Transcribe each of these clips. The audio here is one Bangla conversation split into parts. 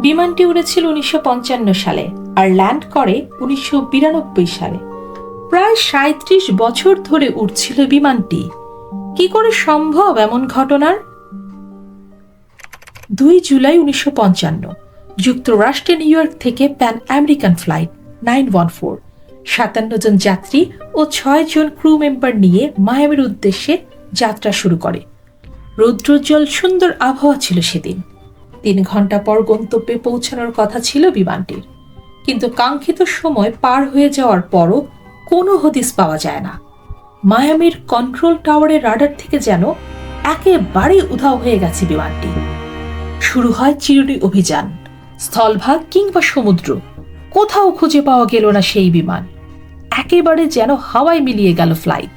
বিমানটি উড়েছিল উনিশশো পঞ্চান্ন সালে আর ল্যান্ড করে উনিশশো বিরানব্বই সালে। প্রায় সাঁত্রিশ বছর ধরে উড়ছিল বিমানটি। কি করে সম্ভব এমন ঘটনার? দুই জুলাই উনিশশো পঞ্চান্ন, যুক্তরাষ্ট্রের নিউ ইয়র্ক থেকে Pan American flight nine one four, সাতান্ন জন যাত্রী ও ছয় জন ক্রু মেম্বার নিয়ে মায়ামির উদ্দেশ্যে যাত্রা শুরু করে। রৌদ্রোজ্জ্বল সুন্দর আবহাওয়া ছিল সেদিন। তিন ঘণ্টা পর গন্তব্যে পৌঁছানোর কথা ছিল বিমানটির। কিন্তু কাঙ্ক্ষিত সময় পার হয়ে যাওয়ার পরও কোনো হদিস পাওয়া যায় না। মায়ামির কন্ট্রোল টাওয়ারের রাডার থেকে যেন একেবারে উধাও হয়ে গেছে বিমানটি। শুরু হয় চিরুনি অভিযান, স্থলভাগ কিংবা সমুদ্র। কোথাও খুঁজে পাওয়া গেল না সেই বিমান। একেবারে যেন হাওয়ায় মিলিয়ে গেল ফ্লাইট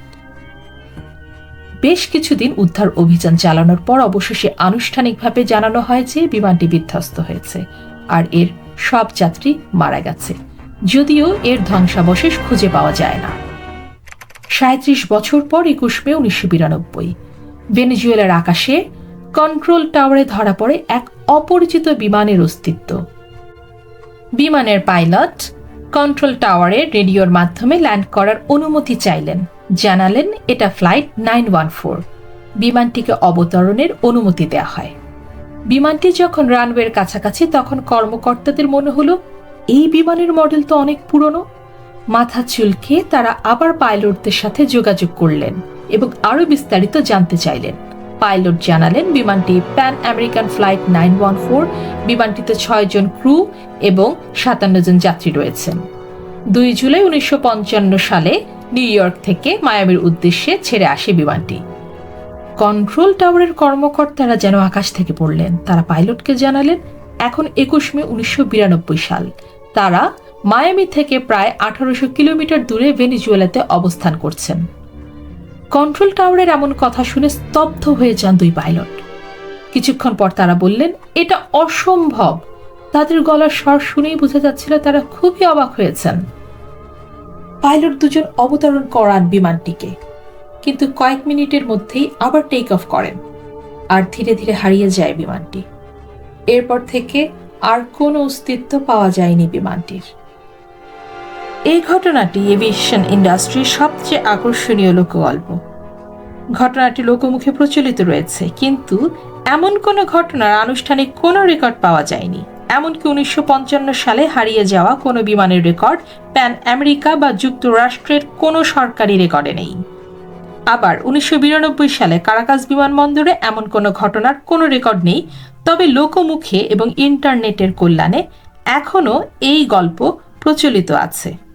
বেশ কিছুদিন উদ্ধার অভিযান চালানোর পর অবশেষে আনুষ্ঠানিকভাবে জানানো হয় যে বিমানটি বিধ্বস্ত হয়েছে। আর এর সব যাত্রী মারা গেছে। যদিও এর ধ্বংসাবশেষ খুঁজে পাওয়া যায় না। সাঁত্রিশ বছর পর একুশ মে উনিশশো বিরানব্বই। ভেনেজুয়েলার আকাশে কন্ট্রোল টাওয়ারে ধরা পড়ে এক অপরিচিত বিমানের অস্তিত্ব। বিমানের পাইলট কন্ট্রোল টাওয়ারে রেডিওর মাধ্যমে ল্যান্ড করার অনুমতি চাইলেন। জানালেন, এটা ফ্লাইট নাইন ওয়ান ফোর। বিমানটিকে অবতরণের অনুমতি দেওয়া হয়। বিমানটি যখন রানওয়ের কাছাকাছি, তখন কর্মকর্তাদের মনে হলো, এই বিমানের মডেল তো অনেক পুরনো। মাথা চুলকে তারা আবার পাইলটদের সাথে যোগাযোগ করলেন এবং আরও বিস্তারিত জানতে চাইলেন। পাইলট জানালেন, বিমানটি Pan American flight nine one four, বিমানটিতে ছয় জন ক্রু এবং সাতান্ন জন যাত্রী রয়েছেন। দুই জুলাই উনিশশো পঞ্চান্ন সালে নিউ ইয়র্ক থেকে মায়ামির উদ্দেশ্যে ছেড়ে আসে বিমানটি। কন্ট্রোল টাওয়ারের কর্মকর্তারা যেন আকাশ থেকে পড়লেন, তারা পাইলটকে জানালেন, এখন একুশ মে উনিশশো বিরানব্বই সাল। তারা মায়ামি থেকে প্রায় আঠারোশো কিলোমিটার দূরে ভেনিজুয়েলাতে অবস্থান করছেন। কন্ট্রোল টাওয়ারের এমন কথা শুনে স্তব্ধ হয়ে যান দুই পাইলট। কিছুক্ষণ পর তারা বললেন, এটা অসম্ভব। তাদের গলার স্বর শুনেই বোঝা যাচ্ছিল তারা খুবই অবাক হয়েছেন। পাইলট দুজন অবতরণ করান বিমানটিকে। কিন্তু কয়েক মিনিটের মধ্যেই আবার টেক অফ করেন আর ধীরে ধীরে হারিয়ে যায় বিমানটি। এরপর থেকে আর কোনো অস্তিত্ব পাওয়া যায়নি বিমানটির। এই ঘটনাটি এভিয়েশন ইন্ডাস্ট্রির সবচেয়ে আকর্ষণীয় লোকগল্প। ঘটনাটি লোকমুখে প্রচলিত রয়েছে, কিন্তু এমন কোনো ঘটনার আনুষ্ঠানিক কোনো রেকর্ড পাওয়া যায়নি। এমনকি উনিশশো পঞ্চান্ন সালে হারিয়ে যাওয়া কোনো বিমানের রেকর্ড প্যান আমেরিকা বা যুক্তরাষ্ট্রের কোনো সরকারি রেকর্ডে নেই। আবার উনিশশো বিরানব্বই সালে কারাকাস বিমানবন্দরে এমন কোনো ঘটনার কোনো রেকর্ড নেই, তবে লোকমুখে এবং ইন্টারনেটের কল্যাণে এখনও এই গল্প প্রচলিত আছে।